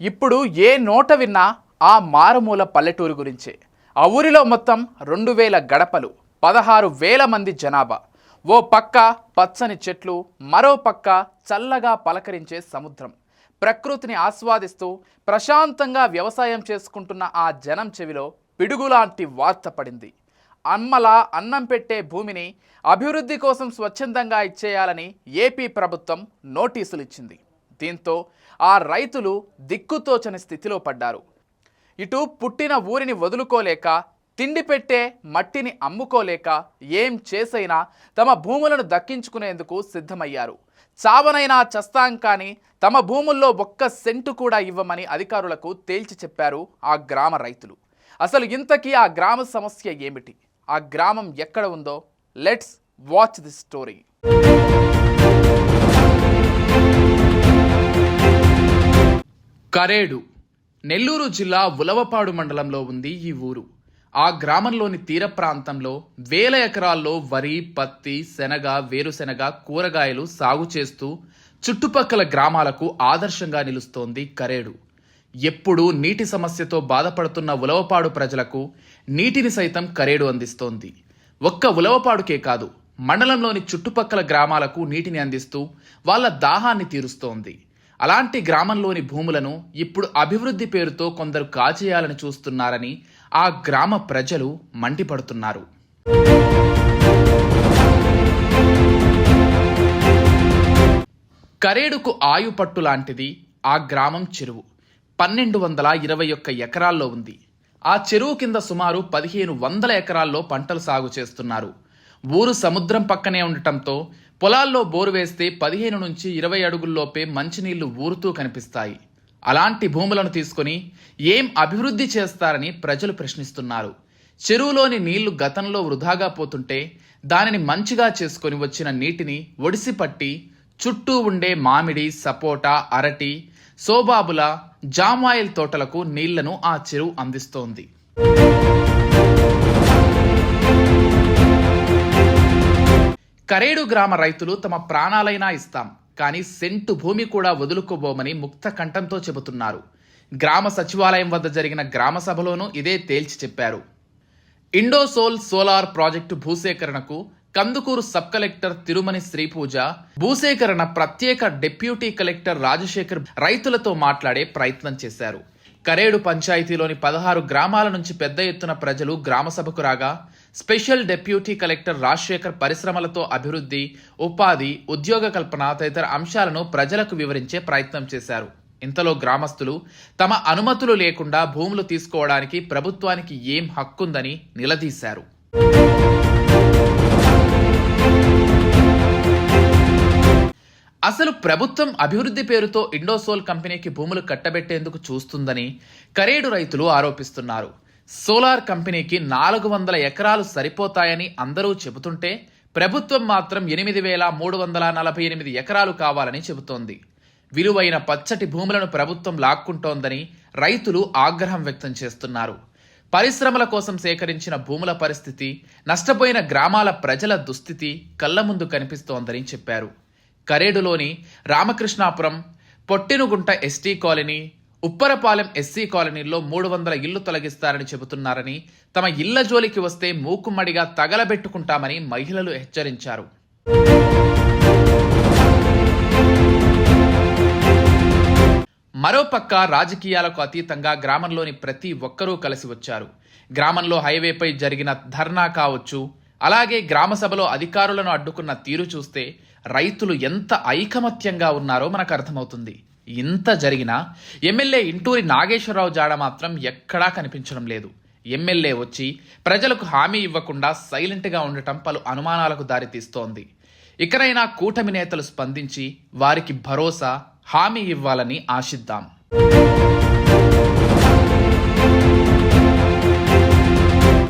ఇప్పుడు ఏ నోట విన్నా ఆ మారుమూల పల్లెటూరు గురించే. ఆ ఊరిలో మొత్తం రెండు వేల గడపలు పదహారు వేల మంది జనాభా. ఓ పక్క పచ్చని చెట్లు మరో పక్క చల్లగా పలకరించే సముద్రం. ప్రకృతిని ఆస్వాదిస్తూ ప్రశాంతంగా వ్యవసాయం చేసుకుంటున్న ఆ జనం చెవిలో పిడుగులాంటి వార్త పడింది. అమ్మలా అన్నం పెట్టే భూమిని అభివృద్ధి కోసం స్వచ్ఛందంగా ఇచ్చేయాలని ఏపీ ప్రభుత్వం నోటీసులు ఇచ్చింది దీంతో ఆ రైతులు దిక్కుతోచని స్థితిలో పడ్డారు. ఇటు పుట్టిన ఊరిని వదులుకోలేక తిండి పెట్టే మట్టిని అమ్ముకోలేక ఏం చేసైనా తమ భూములను దక్కించుకునేందుకు సిద్ధమయ్యారు. చావనైనా చస్తాం కానీ తమ భూముల్లో ఒక్క సెంటు కూడా ఇవ్వమని అధికారులకు తేల్చి చెప్పారు ఆ గ్రామ రైతులు. అసలు ఇంతకీ ఆ గ్రామ సమస్య ఏమిటి? ఆ గ్రామం ఎక్కడ ఉందో? Let's watch the story. Karedu. Nellore జిల్లా ఉలవపాడు మండలంలో ఉంది ఈ ఊరు. ఆ గ్రామంలోని తీర ప్రాంతంలో వేల ఎకరాల్లో వరి పత్తి శనగ వేరుశెనగ కూరగాయలు సాగు చేస్తూ చుట్టుపక్కల గ్రామాలకు ఆదర్శంగా నిలుస్తోంది కరేడు. ఎప్పుడూ నీటి సమస్యతో బాధపడుతున్న ఉలవపాడు ప్రజలకు నీటిని సైతం కరేడు అందిస్తోంది. ఒక్క ఉలవపాడుకే కాదు మండలంలోని చుట్టుపక్కల గ్రామాలకు నీటిని అందిస్తూ వాళ్ళ దాహాన్ని తీరుస్తోంది. అలాంటి గ్రామంలోని భూములను ఇప్పుడు అభివృద్ధి పేరుతో కొందరు కాజేయాలని చూస్తున్నారని ఆ గ్రామ ప్రజలు మండిపడుతున్నారు. కరేడుకు ఆయుపట్టు లాంటిది ఆ గ్రామం చెరువు. పన్నెండు వందల ఇరవై ఒక్క ఎకరాల్లో ఉంది. ఆ చెరువు కింద సుమారు పదిహేను వందల ఎకరాల్లో పంటలు సాగు చేస్తున్నారు. ఊరు సముద్రం పక్కనే ఉండటంతో పొలాల్లో బోరు వేస్తే పదిహేను నుంచి ఇరవై అడుగుల్లోపే మంచినీళ్ళు ఊరుతూ కనిపిస్తాయి. అలాంటి భూములను తీసుకొని ఏం అభివృద్ధి చేస్తారని ప్రజలు ప్రశ్నిస్తున్నారు. చెరువులోని నీళ్ళు గతంలో వృధాగా పోతుంటే దానిని మంచిగా చేసుకొని వచ్చిన నీటిని ఒడిసి పట్టి చుట్టూ ఉండే మామిడి సపోటా అరటి సోబాబుల జామాయిల్ తోటలకు నీళ్ళను ఆ చెరువు అందిస్తోంది. కరేడు గ్రామ రైతులు తమ ప్రాణాలైనా ఇస్తాం కానీ సెంటు భూమి కూడా వదులుకోబోమని ముక్త కంఠంతో చెబుతున్నారు. గ్రామ సచివాలయం వద్ద జరిగిన గ్రామ సభలోనూ ఇదే తేల్చి చెప్పారు. ఇండోసోల్ సోలార్ ప్రాజెక్టు భూసేకరణకు కందుకూరు సబ్ కలెక్టర్ తిరుమని శ్రీపూజ భూసేకరణ ప్రత్యేక డిప్యూటీ కలెక్టర్ రాజశేఖర్ రైతులతో మాట్లాడే ప్రయత్నం చేశారు. కరేడు పంచాయతీలోని పదహారు గ్రామాల నుంచి పెద్ద ఎత్తున ప్రజలు గ్రామసభకు రాగా స్పెషల్ డెప్యూటీ కలెక్టర్ రాజశేఖర్ పరిశ్రమలతో అభివృద్ధి ఉపాధి ఉద్యోగ కల్పన తదితర అంశాలను ప్రజలకు వివరించే ప్రయత్నం చేశారు. ఇంతలో గ్రామస్తులు తమ అనుమతులు లేకుండా భూములు తీసుకోవడానికి ప్రభుత్వానికి ఏం హక్కుందని నిలదీశారు. అసలు ప్రభుత్వం అభివృద్ధి పేరుతో ఇండోసోల్ కంపెనీకి భూములు కట్టబెట్టేందుకు చూస్తుందని కరేడు రైతులు ఆరోపిస్తున్నారు. సోలార్ కంపెనీకి నాలుగు వందల ఎకరాలు సరిపోతాయని అందరూ చెబుతుంటే ప్రభుత్వం మాత్రం ఎనిమిది వేల మూడు వందల నలభై ఎనిమిది ఎకరాలు కావాలని చెబుతోంది. విలువైన పచ్చటి భూములను ప్రభుత్వం లాక్కుంటోందని రైతులు ఆగ్రహం వ్యక్తం చేస్తున్నారు. పరిశ్రమల కోసం సేకరించిన భూముల పరిస్థితి నష్టపోయిన గ్రామాల ప్రజల దుస్థితి కళ్ళ ముందు కనిపిస్తోందని చెప్పారు. కరేడులోని Ramakrishnapuram Pottinugunta ST colony Upparapalem SC కాలనీలో మూడు వందల ఇళ్ళు తొలగిస్తారని చెబుతున్నారని తమ ఇళ్ళ జోలికి వస్తే మూకుమ్మడిగా తగలబెట్టుకుంటామని మహిళలు హెచ్చరించారు. మరోపక్క రాజకీయాలకు అతీతంగా గ్రామంలోని ప్రతి ఒక్కరూ కలిసి వచ్చారు. గ్రామంలో హైవేపై జరిగిన ధర్నా కావచ్చు అలాగే గ్రామ సభలో అధికారులను అడ్డుకున్న తీరు చూస్తే రైతులు ఎంత ఐకమత్యంగా ఉన్నారో మనకు అర్థమవుతుంది. ఇంత జరిగినా ఎమ్మెల్యే ఇంటూరి నాగేశ్వరరావు జాడ మాత్రం ఎక్కడా కనిపించడం లేదు. ఎమ్మెల్యే వచ్చి ప్రజలకు హామీ ఇవ్వకుండా సైలెంట్గా ఉండటం పలు అనుమానాలకు దారితీస్తోంది. ఇకనైనా కూటమి నేతలు స్పందించి వారికి భరోసా హామీ ఇవ్వాలని ఆశిద్దాం.